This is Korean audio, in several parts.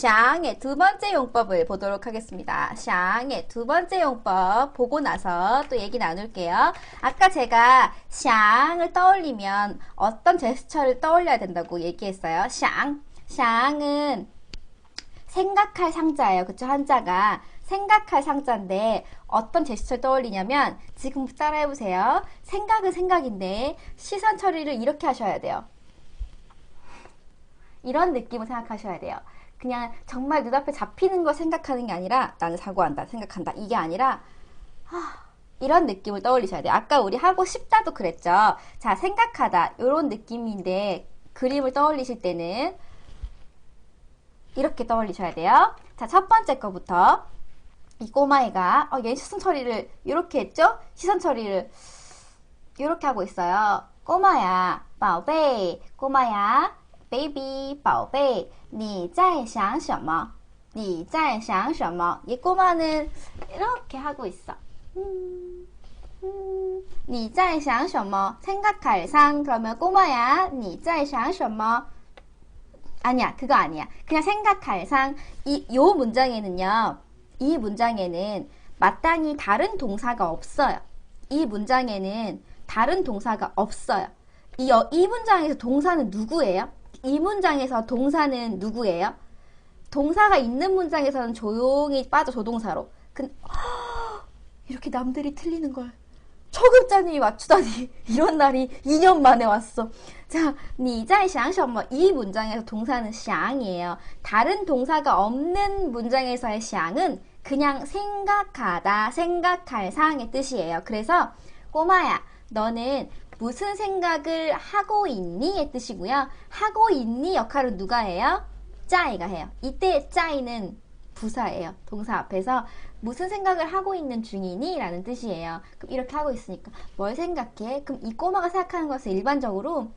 샹의 두 번째 용법을 보도록 하겠습니다. 샹의 두 번째 용법 보고 나서 또 얘기 나눌게요. 아까 제가 샹을 떠올리면 어떤 제스처를 떠올려야 된다고 얘기했어요. 샹. 샹은 생각할 상자예요. 그쵸? 한자가. 생각할 상자인데 어떤 제스처를 떠올리냐면 지금부터 따라해보세요. 생각은 생각인데 시선 처리를 이렇게 하셔야 돼요. 이런 느낌을 생각하셔야 돼요. 그냥 정말 눈앞에 잡히는 걸 생각하는 게 아니라 나는 사고한다 생각한다 이게 아니라 하, 이런 느낌을 떠올리셔야 돼요. 아까 우리 하고 싶다도 그랬죠. 자 생각하다 이런 느낌인데 그림을 떠올리실 때는 이렇게 떠올리셔야 돼요. 자 첫 번째 거부터 이 꼬마애가 어, 얘 시선 처리를 이렇게 했죠? 시선 처리를 이렇게 하고 있어요. 꼬마야, 宝贝, 꼬마야, baby, 宝贝,你在想什么?你在想什么?이 꼬마는 이렇게 하고 있어. 음, 음, 你在想什么? 생각할 상 그러면 꼬마야, 你在想什么? 아니야, 그거 아니야. 그냥 생각할 상. 이, 요 문장에는요, 이 문장에는 마땅히 다른 동사가 없어요. 이 문장에는 다른 동사가 없어요. 이, 이 문장에서 동사는 누구예요? 이 문장에서 동사는 누구예요? 동사가 있는 문장에서는 조용히 빠져 조동사로. 근 이렇게 남들이 틀리는 걸 초급자님이 맞추다니 이런 날이 2년 만에 왔어. 자, 你在想什么?이 문장에서 동사는 想이에요. 다른 동사가 없는 문장에서의 想은 그냥 생각하다, 생각할 상의 뜻이에요. 그래서 꼬마야, 너는 무슨 생각을 하고 있니?의 뜻이고요. 하고 있니 역할은 누가 해요? 짜이가 해요. 이때 짜이는 부사예요. 동사 앞에서 무슨 생각을 하고 있는 중이니? 라는 뜻이에요. 그럼 이렇게 하고 있으니까 뭘 생각해? 그럼 이 꼬마가 생각하는 것은 일반적으로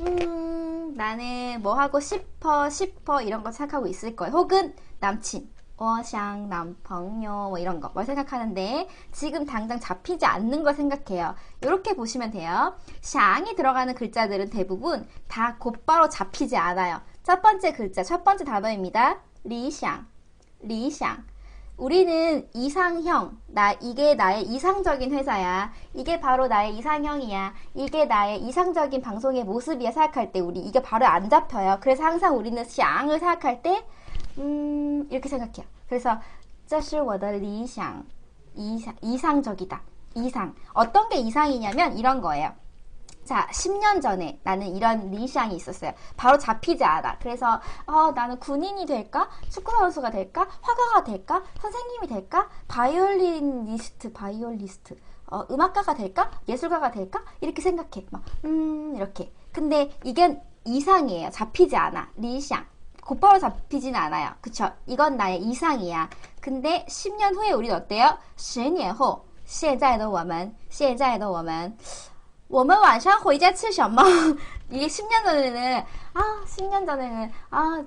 음, 나는 뭐 하고 싶어, 싶어 이런 거 생각하고 있을 거예요. 혹은 남친, 뭐, 워샹 남펑요 뭐 이런 거뭘 생각하는데 지금 당장 잡히지 않는 걸 생각해요. 이렇게 보시면 돼요. 샹이 들어가는 글자들은 대부분 다 곧바로 잡히지 않아요. 첫 번째 글자, 첫 번째 단어입니다. 리샹, 리샹. 우리는 이상형, 나 이게 나의 이상적인 회사야. 이게 바로 나의 이상형이야. 이게 나의 이상적인 방송의 모습이야 생각할 때 우리 이게 바로 안 잡혀요. 그래서 항상 우리는 샹을 생각할 때 음, 이렇게 생각해요. 그래서 这是我的理想 이상, 이상적이다. 이상. 어떤 게 이상이냐면 이런 거예요. 자, 10년 전에 나는 이런 리샹이 있었어요. 바로 잡히지 않아. 그래서 어, 나는 군인이 될까? 축구 선수가 될까? 화가가 될까? 선생님이 될까? 바이올리니스트, 바이올리스트. 어, 음악가가 될까? 예술가가 될까? 이렇게 생각해. 막, 음, 이렇게. 근데 이게 이상이에요. 잡히지 않아. 리샹. 곧바로 잡히진 않아요. 그쵸? 이건 나의 이상이야. 근데 10년 후에 우린 어때요? 10년 후, 现在的我们,现在的我们,我们晚上回家吃什么? 이게 10년 전에는, 아, 10년 전에는, 아,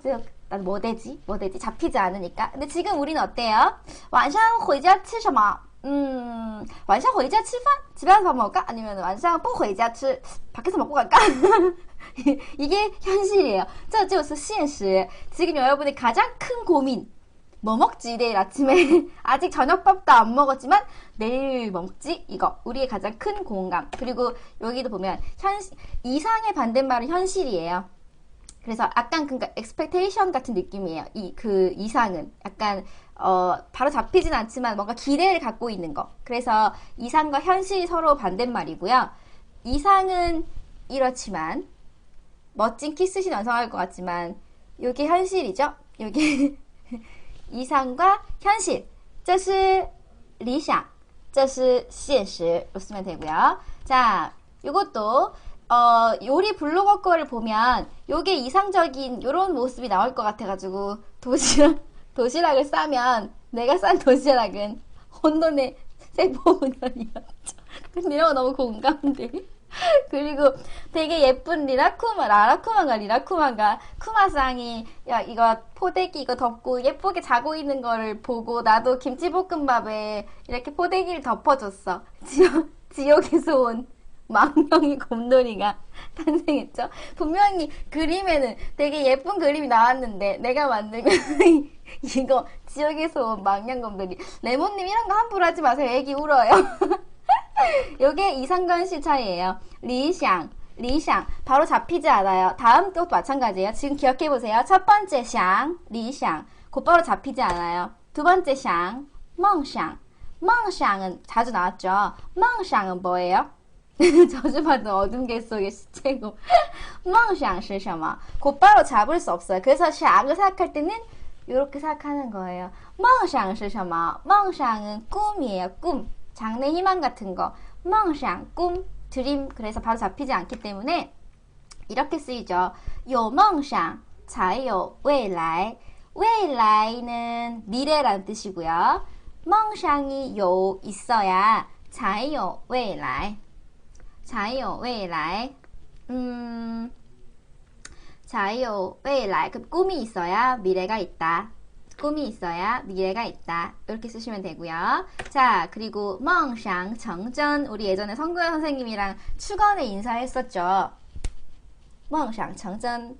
난 뭐 되지? 뭐 되지? 잡히지 않으니까. 근데 지금 우리는 어때요? 晚上回家吃什么? 음, 晚上回家吃饭? 집에 가서 밥 먹을까? 아니면 晚上不回家吃? 밖에서 먹고 갈까? 이게 현실이에요. 저저스 현실. 지금 여러분의 가장 큰 고민. 뭐 먹지 내일 아침에? 아직 저녁밥도 안 먹었지만 내일 뭐 먹지? 이거. 우리의 가장 큰 공감. 그리고 여기도 보면 현 이상의 반대말은 현실이에요. 그래서 약간 그니까, expectation 같은 느낌이에요. 이 그 이상은. 약간 어 바로 잡히진 않지만 뭔가 기대를 갖고 있는 거. 그래서 이상과 현실이 서로 반대말이고요. 이상은 이렇지만 멋진 키스신 완성할 것 같지만 이게 현실이죠. 이게 이상과 현실. 这是理想,这是现实로 쓰면 되고요. 자, 이것도 어, 요리 블로거 거를 보면 요게 이상적인 요런 모습이 나올 것 같아가지고 도시락 도시락을 싸면 내가 싼 도시락은 혼돈의 세포 운전이었죠. 근데 이런 거 너무 공감돼. 그리고 되게 예쁜 리라쿠마, 라라쿠마가 리라쿠마가 쿠마상이 야 이거 포대기 이거 덮고 예쁘게 자고 있는 거를 보고 나도 김치볶음밥에 이렇게 포대기를 덮어줬어. 지옥, 지옥에서 온 망령이 곰돌이가 탄생했죠. 분명히 그림에는 되게 예쁜 그림이 나왔는데 내가 만든 이거 지역에서 온 망령 곰돌이 레몬님 이런 거 함부로 하지 마세요. 애기 울어요. 요게 이상건 씨 차이예요. 리샹 리샹 바로 잡히지 않아요. 다음 것도 마찬가지예요. 지금 기억해 보세요. 첫 번째 샹 리샹 곧바로 잡히지 않아요. 두 번째 샹 멍샹 멍샹은 자주 나왔죠. 멍샹은 뭐예요? 저주받은 어둠 계 속의 시체고 멍샹是什么? 곧바로 잡을 수 없어요. 그래서 샹을 생각할 때는 이렇게 생각하는 거예요. 멍샹是什么? 멍샹은 꿈이에요. 꿈. 장래 희망 같은 거, 멍샹, 꿈, 드림 그래서 바로 잡히지 않기 때문에 이렇게 쓰이죠. 요망상, 자요, 외라이. 외라이는 미래라는 뜻이고요. 멍상이 요 있어야 자요, 외라이. 자요, 외라이. 음. 자요, 외라이. 그 꿈이 있어야 미래가 있다. 꿈이 있어야 미래가 있다. 이렇게 쓰시면 되고요. 자, 그리고 멍상 정전 우리 예전에 성구현 선생님이랑 축원에 인사했었죠. 멍상 정전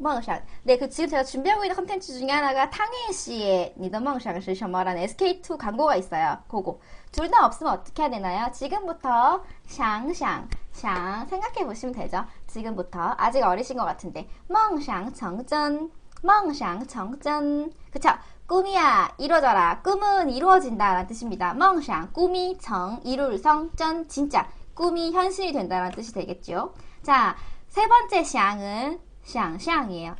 멍상. 네, 그 지금 제가 준비하고 있는 컨텐츠 중에 하나가 탕혜인 씨의 니더 멍상을 쓰셔머라는 SK2 광고가 있어요. 그거. 둘 다 없으면 어떻게 해야 되나요? 지금부터 샹샹 샹 생각해 보시면 되죠. 지금부터 아직 어리신 것 같은데 멍상 정전 멍샹 정전 그쵸? 꿈이야 이루어져라. 꿈은 이루어진다 라는 뜻입니다. 멍샹 꿈이 정 이룰 성전. 진짜 꿈이 현실이 된다라는 뜻이 되겠죠? 자세 번째 샹은 샹샹이에요.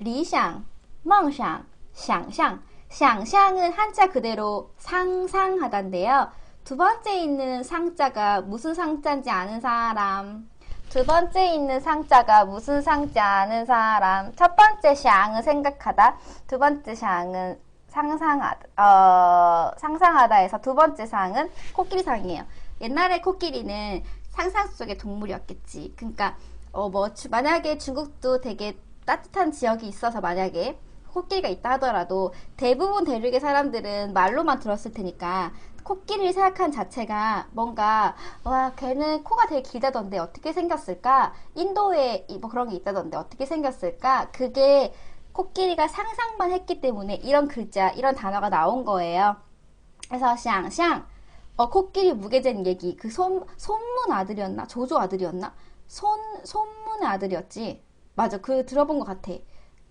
리샹 멍샹 샹샹. 샹샹은 한자 그대로 상상하다인데요. 두 번째 있는 상자가 무슨 상자인지 아는 사람? 두 번째 있는 상자가 무슨 상자 아는 사람? 첫 번째 샹은 생각하다, 두 번째 샹은 상상하다, 어, 상상하다에서 두 번째 상은 코끼리상이에요. 옛날에 코끼리는 상상 속의 동물이었겠지. 그러니까 어, 뭐, 주, 만약에 중국도 되게 따뜻한 지역이 있어서 만약에 코끼리가 있다 하더라도 대부분 대륙의 사람들은 말로만 들었을 테니까 코끼리를 생각한 자체가 뭔가 와 걔는 코가 되게 길다던데 어떻게 생겼을까? 인도에 뭐 그런 게 있다던데 어떻게 생겼을까? 그게 코끼리가 상상만 했기 때문에 이런 글자 이런 단어가 나온 거예요. 그래서 샹샹. 어 코끼리 무게된 얘기. 그 손, 손문 아들이었나? 조조 아들이었나? 손, 손문의 아들이었지. 맞아. 그 들어본 것 같아.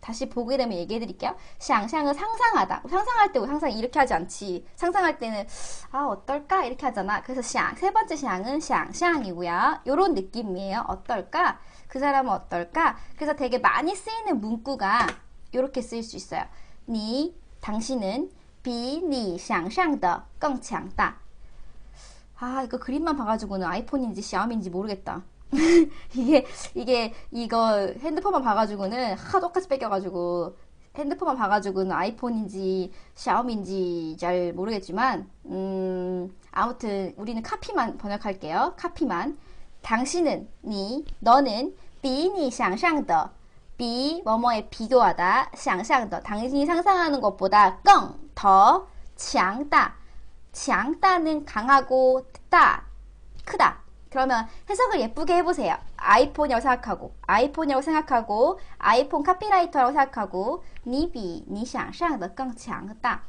다시 보게 되면 얘기해 드릴게요. 샹샹은 상상하다. 상상할 때 항상 이렇게 하지 않지. 상상할 때는 아 어떨까 이렇게 하잖아. 그래서 샹. 세 번째 샹은 샹샹이고요. 요런 느낌이에요. 어떨까? 그 사람은 어떨까? 그래서 되게 많이 쓰이는 문구가 이렇게 쓰일 수 있어요. 니, 당신은 비니 샹샹더 껑强다. 아 이거 그림만 봐가지고는 아이폰인지 샤오미인지 모르겠다. 이게 이게 이거 핸드폰만 봐가지고는 하 똑같이 뺏겨가지고 핸드폰만 봐가지고는 아이폰인지 샤오미인지 잘 모르겠지만 음 아무튼 우리는 카피만 번역할게요. 카피만 당신은 니 너는 比你想象的比 뭐뭐에 비교하다 想象的 당신이 상상하는 것보다 更더强大 强大는 강하고 따 크다 그러면 해석을 예쁘게 해보세요. 아이폰이라고 생각하고, 아이폰이라고 생각하고, 아이폰 카피라이터라고 생각하고, 니비, 니想象的更强大.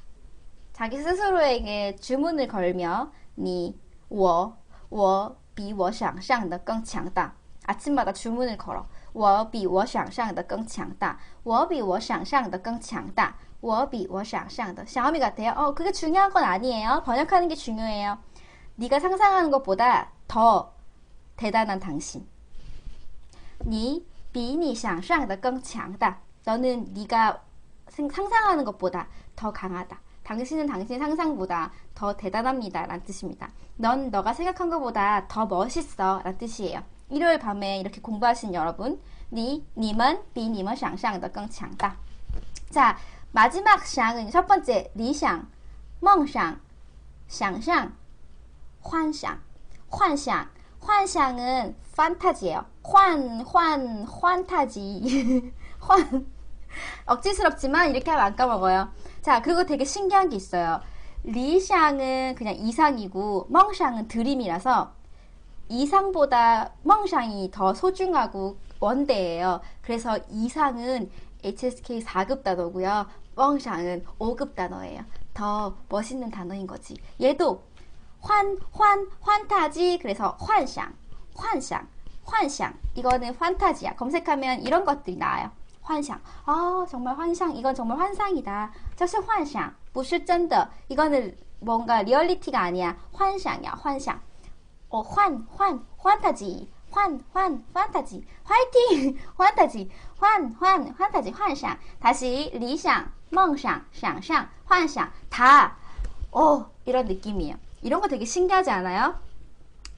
자기 스스로에게 주문을 걸며, 니, 我, 我比我想象的更强大. 아침마다 주문을 걸어. 我比我想象的更强大.我比我想象的更强大.我比我想象的. 샤오미 같아요. 어, 그게 중요한 건 아니에요. 번역하는 게 중요해요. 네가 상상하는 것보다 더 대단한 당신. 니 비니 상상의更 강다. 너는 네가 상상하는 것보다 더 강하다. 당신은 당신 상상보다 더 대단합니다. 라는 뜻입니다. 넌 너가 생각한 것보다 더 멋있어. 라는 뜻이에요. 일요일 밤에 이렇게 공부하신 여러분, 니, 님은 비 님은 상상의 更 강다. 자, 마지막 상은 첫 번째 리상, 멍상, 상상, 환상, 환상. 환상은 판타지예요. 환, 환, 환타지. 환. 억지스럽지만 이렇게 하면 안 까먹어요. 자, 그리고 되게 신기한 게 있어요. 리샹은 그냥 이상이고 멍샹은 드림이라서 이상보다 멍샹이 더 소중하고 원대예요. 그래서 이상은 HSK 4급 단어고요. 멍샹은 5급 단어예요. 더 멋있는 단어인 거지. 얘도 환, 환, 환타지. 그래서 환상, 환상, 환상. 이거는 환타지야. 검색하면 이런 것들이 나와요. 환상. 아, 정말 환상. 이건 정말 환상이다. 这是 환상. 不是真的. 이거는 뭔가 리얼리티가 아니야. 환상이야. 환상. 어, 환, 환, 환타지. 환, 환, 환타지. 화이팅! 환타지. 환, 환, 환타지. 환상. 다시 리상, 梦想, 想象, 환상. 다 어, 이런 느낌이에요. 이런 거 되게 신기하지 않아요?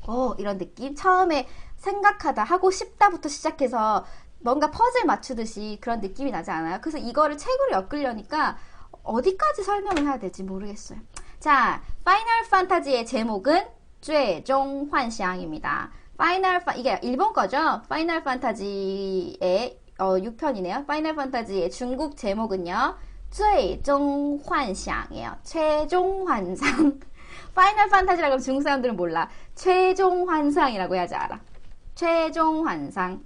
오, 이런 느낌. 처음에 생각하다 하고 싶다부터 시작해서 뭔가 퍼즐 맞추듯이 그런 느낌이 나지 않아요? 그래서 이거를 책으로 엮으려니까 어디까지 설명을 해야 될지 모르겠어요. 자, 파이널 판타지의 제목은 죄종 환상입니다. 파이널 파 이게 일본 거죠? 파이널 판타지의 어, 6편이네요. 파이널 판타지의 중국 제목은요. 최종 환상이에요. 최종 환상. 파이널 판타지라고 하면 중국 사람들은 몰라. 최종 환상이라고 해야지 알아. 최종 환상.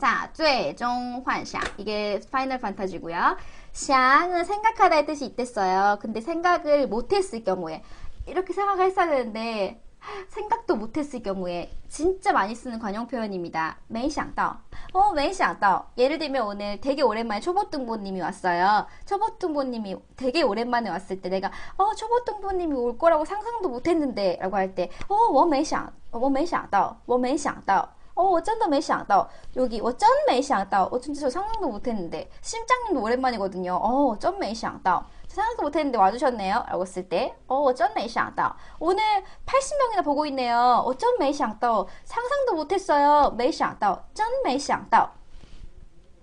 자, 最终 환상. 이게 파이널 판타지고요. 샹은 생각하다의 뜻이 있댔어요. 근데 생각을 못했을 경우에 이렇게 생각을 했어야 되는데 생각도 못했을 경우에 진짜 많이 쓰는 관용 표현입니다. 没想到. 어, 没想到. 예를 들면 오늘 되게 오랜만에 초보등보님이 왔어요. 초보등보님이 되게 오랜만에 왔을 때 내가 어, 초보등보님이 올 거라고 상상도 못했는데 라고 할 때 어, 我没想,我没想到,我没想到. 어, 我真的没想到. 여기 我真没想到. 어, 진짜 저 상상도 못했는데. 심장님도 오랜만이거든요. 어, 真没想到. 생각도 못했는데 와주셨네요. 라고 했을 때, 어, 我真没想到. 오늘 80명이나 보고 있네요. 我真没想到. 상상도 못했어요. 没想到. 真没想到.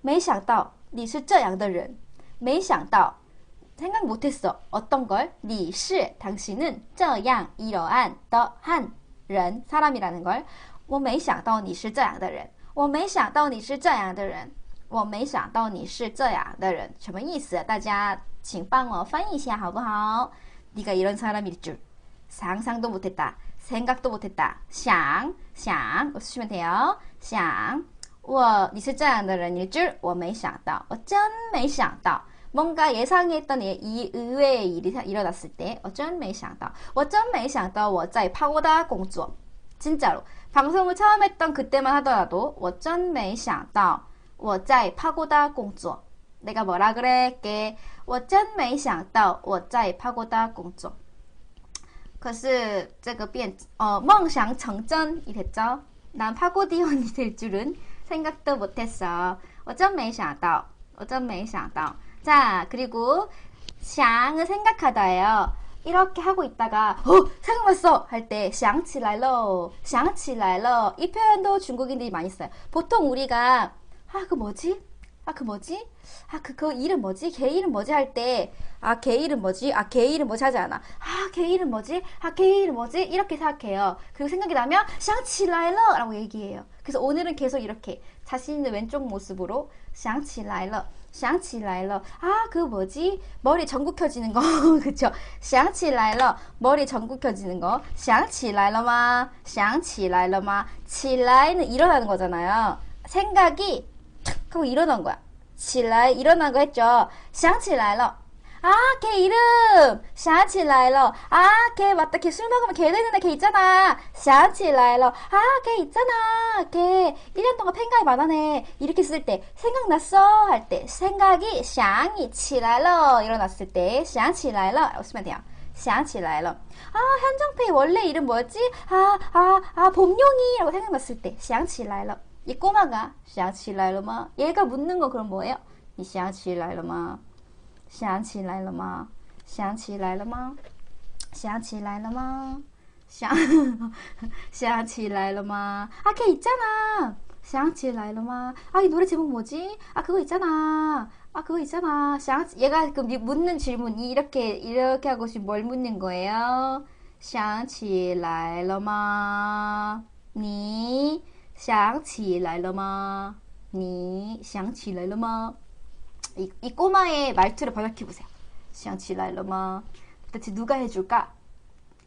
没想到.你是这样的人.没想到. 생각 못했어. 어떤 걸? 你是 당신은 这样 이러한 的한人 사람이라는 걸. 我没想到你是这样的人.我没想到你是这样的人.什么意思？大家请帮我翻译一下好不好？네가이런사람일 줄。 상상도 못했다. 생각도 못했다. 想想 쓰시면 돼요. 想我你是这样的人일 줄, 我没想到.我真没想到. 뭔가 예상했던 이 의외의 일이 일어났을 때, 我真没想到.我真没想到我在파고다工作. 진짜로. 방송을 처음 했던 그때만 하더라도 我真没想到我在 파고다 工作. 내가 뭐라 그랬게 我真没想到我在 파고다 工作可是这个变呃梦想成真이 됐죠? 난 파고디언이 될 줄은 생각도 못했어. 我真没想到.我真没想到. 자, 그리고想을 생각하다예요. 이렇게 하고 있다가 어 생각났어 할때 샹치라이러 샹치라이러 이 표현도 중국인들이 많이 써요. 보통 우리가 아 그 뭐지? 아 그 뭐지? 아그 그 이름 뭐지? 걔 이름 뭐지 할 때 아 걔 이름 뭐지? 아 걔 이름 뭐지 하지 않아. 아 걔 이름 뭐지? 아 걔 이름 뭐지? 이렇게 생각해요. 그리고 생각이 나면 샹치라이러라고 얘기해요. 그래서 오늘은 계속 이렇게 자신의 왼쪽 모습으로 샹치라이러 想起来了. 아, 그 뭐지? 머리 전구 켜지는 거. 그쵸? 想起来了. 머리 전구 켜지는 거. 想起来了吗?想起来了吗? 起来는 일어나는 거잖아요. 생각이 탁 하고 일어난 거야. 起来 일어난 거 했죠. 想起来了. 아, 걔 이름! 想起来了. 아, 걔 맞다. 걔 술 먹으면 걔 되는 애걔 있잖아. 想起来了. 아, 걔 있잖아. 걔 1년 동안 팬가입 안 하네. 이렇게 쓸 때, 생각났어. 할 때, 생각이 想起来了. 일어났을 때, 想起来了. 라고 쓰면 돼요. 想起来了. 아, 현정페이 원래 이름 뭐였지? 아, 아, 아, 봄용이라고 생각났을 때, 想起来了. 이 꼬마가 想起来了吗? 얘가 묻는 거 그럼 뭐예요? 你想起来了吗? 想起来了吗？想起来了吗？想起来了吗？想想起来了吗？啊，걔있잖아想起来了吗？아이노래제목뭐지아그거있잖아아그거있잖아想얘가그묻는질문이이렇게이렇게하고싶은뭘묻는거예요想起来了吗？你想起来了吗？你想起来了吗？ 이, 이 꼬마의 말투를 번역해보세요. 샹치라일러마. 도대체 누가 해줄까?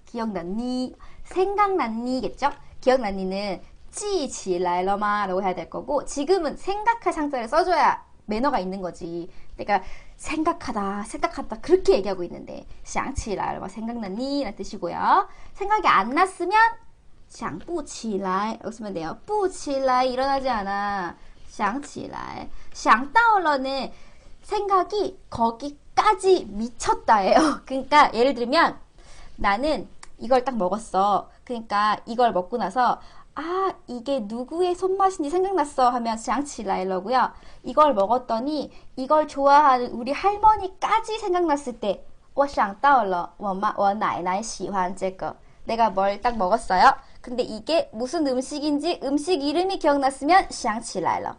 기억났니? 생각났니겠죠? 기억나니는 记起来了吗? 라고 해야 될 거고 지금은 생각할 상태를 써줘야 매너가 있는 거지. 그러니까 생각하다, 생각하다 그렇게 얘기하고 있는데 想起来了 생각나니? 라는 뜻이고요. 생각이 안 났으면 想不起来 라고 쓰면 돼요. 不起来 일어나지 않아. 想起来. 想到了는 생각이 거기까지 미쳤다예요. 그러니까 예를 들면 나는 이걸 딱 먹었어. 그러니까 이걸 먹고 나서 아 이게 누구의 손맛인지 생각났어 하면 장치라이러고요. 이걸 먹었더니 이걸 좋아하는 우리 할머니까지 생각났을 때 我想到了我妈我奶奶喜欢这个 내가 뭘 딱 먹었어요. 근데 이게 무슨 음식인지 음식 이름이 기억났으면 想起来了.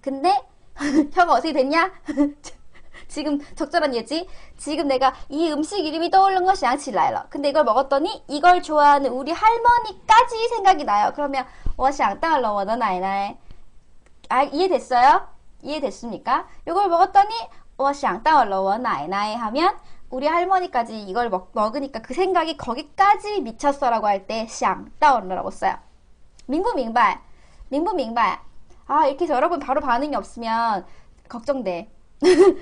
근데 혀가 어떻게 됐냐? 지금 적절한 예지? 지금 내가 이 음식 이름이 떠오른 것이 양치라이러. 근데 이걸 먹었더니 이걸 좋아하는 우리 할머니까지 생각이 나요. 그러면 워샹따러 워너나이나이. 아, 이해됐어요? 이해됐습니까? 이걸 먹었더니 워샹따러 워나이나이 하면 우리 할머니까지 이걸 먹, 먹으니까 그 생각이 거기까지 미쳤어라고 할 때 샹따러라고 써요. 민부 민발. 민부 민발. 아, 이렇게 해서 여러분 바로 반응이 없으면 걱정돼.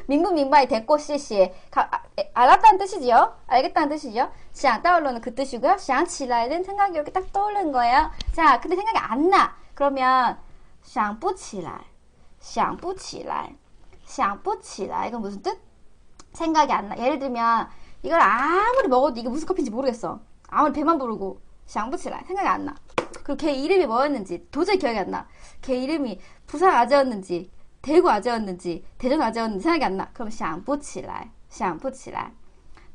민구민바이 대꼬 씨씨. 알았다는 뜻이지요? 알겠다는 뜻이죠? 시앙 따올로는 그 뜻이고요. 시앙 치라이는 생각이 이렇게 딱 떠오르는 거예요. 자, 근데 생각이 안 나. 그러면 시앙 뿌치라이. 시앙 뿌치라이. 시앙 뿌치라이. 이건 무슨 뜻? 생각이 안 나. 예를 들면 이걸 아무리 먹어도 이게 무슨 커피인지 모르겠어. 아무리 배만 부르고. 想不起来 생각이 안 나. 그리고 걔 이름이 뭐였는지 도저히 기억이 안 나. 걔 이름이 부산 아재였는지 대구 아재였는지 대전 아재였는지 생각이 안 나. 그럼 想不起来,想不起来.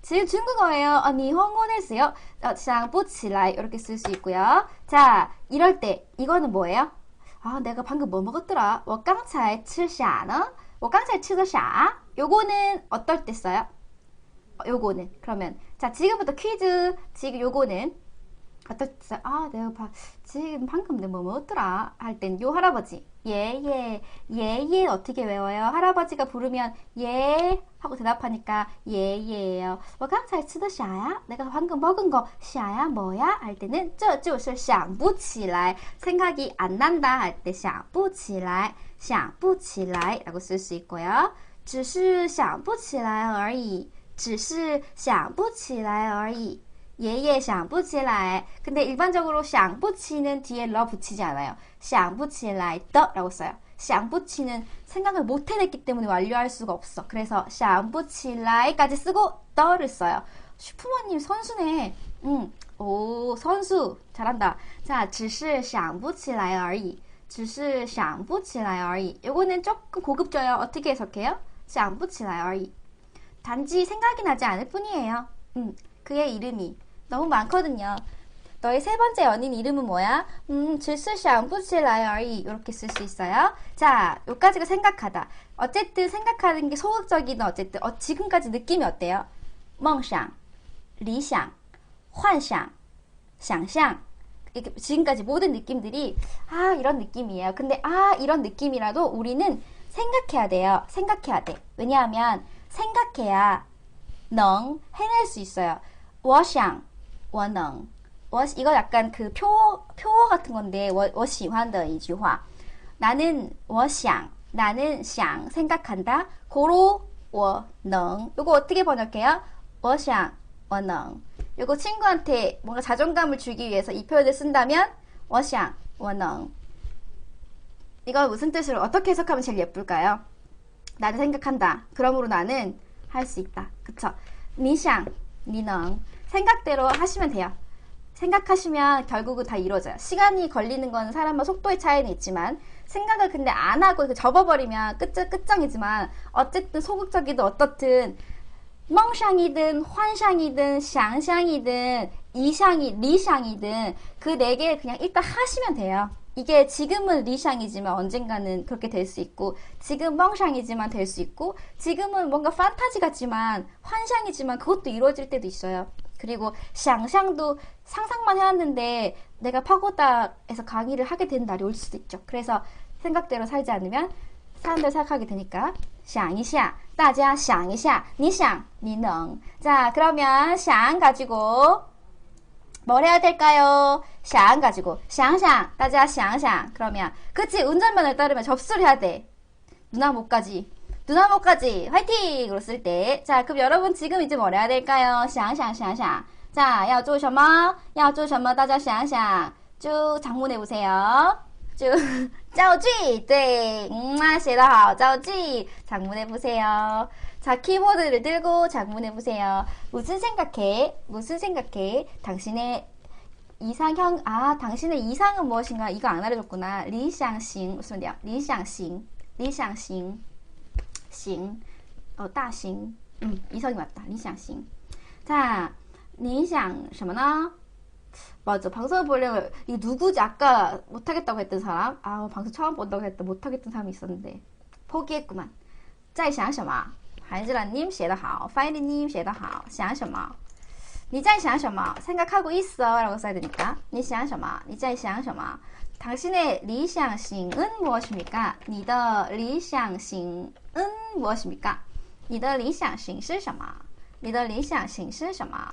지금 중국어예요. 어, 니홍고데스요. 어, 想不起来 이렇게 쓸 수 있고요. 자, 이럴 때 이거는 뭐예요? 아, 내가 방금 뭐 먹었더라. 我刚才吃啥呢?我刚才吃的啥? 요거는 어떨 때 써요? 어, 요거는 그러면 자 지금부터 퀴즈 지금 요거는 어떻어 아 내가 봐 지금 방금 내가 뭐 먹었더라 할 땐 요 할아버지 예예 예예 어떻게 외워요 할아버지가 부르면 예 하고 대답하니까 예예예요 我刚才吃的啥야 내가 방금 먹은 거 啥야 뭐야 할 때는 这就是想不起来 생각이 안 난다 할 때 想不起来想不起来 라고 쓸 수 있고요 只是想不起来而已只是想不起来而已 예예 想不起来 근데 일반적으로 想不起는 뒤에 러 붙이지 않아요. 想不起来的 라고 써요. 想不起는 생각을 못 해냈기 때문에 완료할 수가 없어. 그래서 想不起来까지 쓰고 더를 써요. 슈퍼맨님 선수네. 응. 오, 선수. 잘한다. 자, 只是想不起来而已. 只是想不起来而已. 요거는 조금 고급져요. 어떻게 해석해요? 想不起来而已. 단지 생각이 나지 않을 뿐이에요. 음, 그의 이름이 너무 많거든요. 너의 세 번째 연인 이름은 뭐야? 음, 질수시안 부질라이 이렇게 쓸 수 있어요. 자, 여기까지가 생각하다. 어쨌든 생각하는 게 소극적이든 어쨌든 어, 지금까지 느낌이 어때요? 멍샹, 리샹, 환샹, 샹샹. 지금까지 모든 느낌들이 아 이런 느낌이에요. 근데 아 이런 느낌이라도 우리는 생각해야 돼요. 생각해야 돼. 왜냐하면 생각해야 넝, 해낼 수 있어요. 워샹, 我能.我 이거 약간 그 표, 표어 같은 건데 我,我喜欢的一句话. 나는 我想, 나는 想 생각한다. 고로 我能. 이거 어떻게 번역해요? 我想,我能. 이거 친구한테 뭔가 자존감을 주기 위해서 이 표현을 쓴다면 我想,我能. 이거 무슨 뜻으로 어떻게 해석하면 제일 예쁠까요? 나는 생각한다. 그러므로 나는 할 수 있다. 그쵸? 你想,你能. 생각대로 하시면 돼요. 생각하시면 결국은 다 이루어져요. 시간이 걸리는 건 사람과 속도의 차이는 있지만 생각을 근데 안 하고 접어버리면 끝, 끝장이지만 어쨌든 소극적이든 어떻든 멍샹이든 환샹이든 샹샹이든 이샹이 리샹이든 그 네 개 그냥 일단 하시면 돼요. 이게 지금은 리샹이지만 언젠가는 그렇게 될 수 있고 지금 멍샹이지만 될 수 있고 지금은 뭔가 판타지 같지만 환샹이지만 그것도 이루어질 때도 있어요. 그리고 샹샹도 상상만 해왔는데 내가 파고다에서 강의를 하게 되는 날이 올 수도 있죠. 그래서 생각대로 살지 않으면 사람들 생각하게 되니까 想一下,大家想一下,你想,你能. 자, 그러면 想 가지고 뭘 해야 될까요? 想 가지고 想想 大家 想想 그러면 그치 운전면을 따르면 접수를 해야 돼 누나 못가지 누나 못가지 화이팅으로 쓸 때 자 그럼 여러분 지금 이제 뭘 해야 될까요? 想想想想 자, 要做什么?要做什么?大家想想.쭉 장문해 보세요. 쭉 짜오쥐 네, 음, 写得好. 짜오쥐 장문해 보세요. 자, 키보드를 들고 장문해 보세요. 무슨 생각해? 무슨 생각해? 당신의 이상형 아, 당신의 이상은 무엇인가? 이거 안 알려줬구나. 리샹싱 무슨 돼요? 리샹싱 리샹싱 싱 어, 따싱 음, 이성이 맞다. 리샹싱 자, 你想什么呢? 맞아. 방송을 보려면, 이 누구지? 아까 못하겠다고 했던 사람? 아, 방송 처음 본다고 했다. 못하겠던 사람이 있었는데. 포기했구만. 在想什么?韩즈라님写得好，파이리님写得好，想什么?你在想什么? 생각하고 있어. 라고 써야 되니까. 你想什么?你在想什么? 당신의 理想型은 무엇입니까? 你的理想型은 무엇입니까? 你的理想型是什么?你的理想型是什么?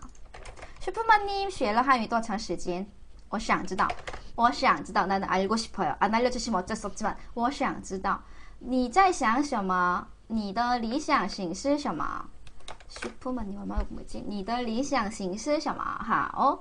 슈퍼만님 学了汉语多长时间?我想知道.我想知道. 나는 알고 싶어요. 안 알려주시면 어쩔 수 없지만 我想知道.你在想什么?你的理想型是什么? 슈퍼만님 얼마나 궁금했지? 你的理想型是什么?好,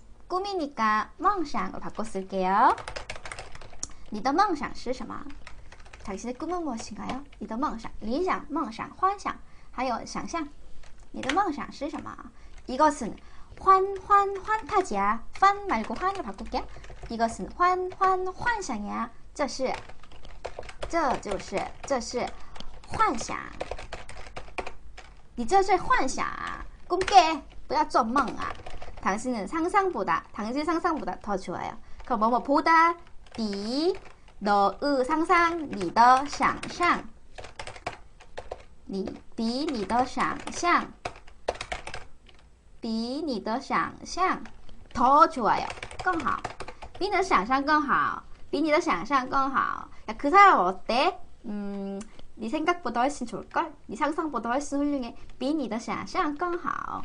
꿈이니까梦想을바꿔쓸게요你的梦想是什么？당신의꿈은무엇인가요你的梦想理想梦想幻想还有想象你的梦想是什么이것은 환, 환, 환타지야. 환 말고 환으로 바꿀게요. 이것은 환, 환, 환상이야. 这是,这就是,这是幻想.你这是幻想. 꿈깨. 不要做梦啊. 당신은 상상보다, 당신 상상보다 더 좋아요. 그럼 뭐뭐 보다, 比, 너의 상상, 你的想象.你比你的想象比你的想象더 좋아요. 更好.比你的想象更好.比你的想象更好.야, 그 사람 어때? 음, 네 생각보다 훨씬 좋을걸? 네 상상보다 훨씬 훌륭해. 比你的想象更好.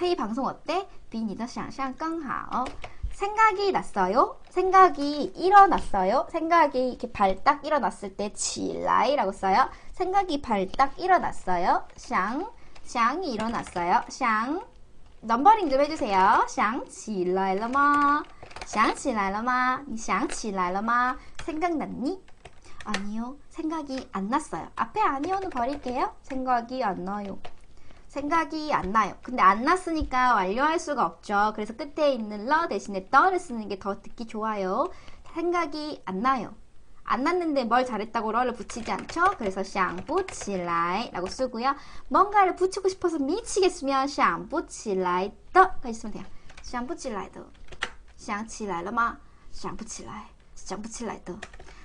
회의 방송 어때? 比你的想象更好. 생각이 났어요? 생각이 일어났어요? 생각이 이렇게 발딱 일어났을 때 지라이라고 써요. 생각이 발딱 일어났어요. 샹, 샹이 일어났어요. 샹, 넘버링 좀 해주세요. 想起来了吗?想起来了吗?你想起来了吗? 생각났니? 아니요. 생각이 안 났어요. 앞에 아니요는 버릴게요. 생각이 안 나요. 생각이 안 나요. 근데 안 났으니까 완료할 수가 없죠. 그래서 끝에 있는 러 대신에 떠를 쓰는 게 더 듣기 좋아요. 생각이 안 나요. 안 났는데 뭘 잘했다고 러를 붙이지 않죠? 그래서 샹부치라이 라고 쓰고요. 뭔가를 붙이고 싶어서 미치겠으면 샹부치라이 더까지 쓰면 돼요. 샹부치라이 더 샹치라이了吗? 샹부치라이 샹부치라이 더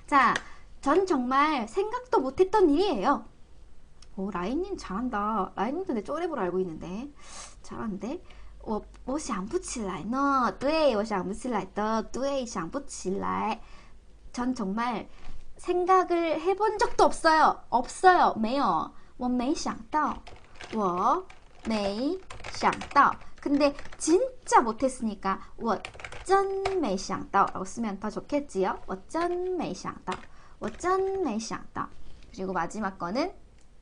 자, 전 정말 생각도 못했던 일이에요. 오, 라인님 잘한다. 라인님도 내 쪼랩으로 알고 있는데. 잘하는데. 我我想不起来呢，对我想不起来的，对想不起来。전 정말 생각을 해본 적도 없어요. 없어요. 没有.我没想到.我没想到. 근데 진짜 못했으니까 我真没想到라고 쓰면 더 좋겠지요? 我真没想到.我真没想到. 그리고 마지막 거는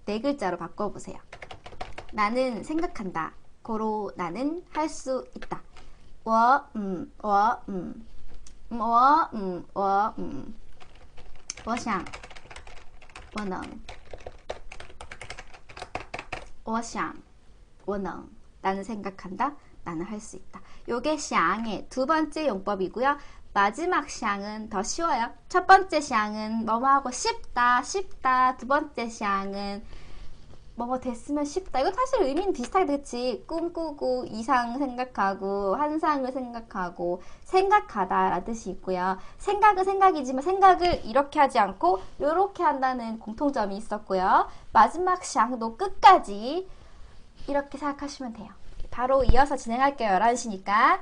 네 글자로 바꿔보세요. 나는 생각한다. 고로 나는 할 수 있다. 我, 음, 我, 음. 我嗯我嗯我想我能我想我能 나는 생각한다 나는 할 수 있다 요게 샹의 두 번째 용법이고요 마지막 샹은 더 쉬워요 첫 번째 샹은 뭐뭐 하고 싶다 쉽다 두 번째 샹은 뭐뭐 됐으면 싶다. 이거 사실 의미는 비슷하게 그치? 꿈꾸고, 이상 생각하고, 환상을 생각하고, 생각하다 라는 뜻이 있고요. 생각은 생각이지만 생각을 이렇게 하지 않고, 이렇게 한다는 공통점이 있었고요. 마지막 샹도 끝까지 이렇게 생각하시면 돼요. 바로 이어서 진행할게요. 11시니까.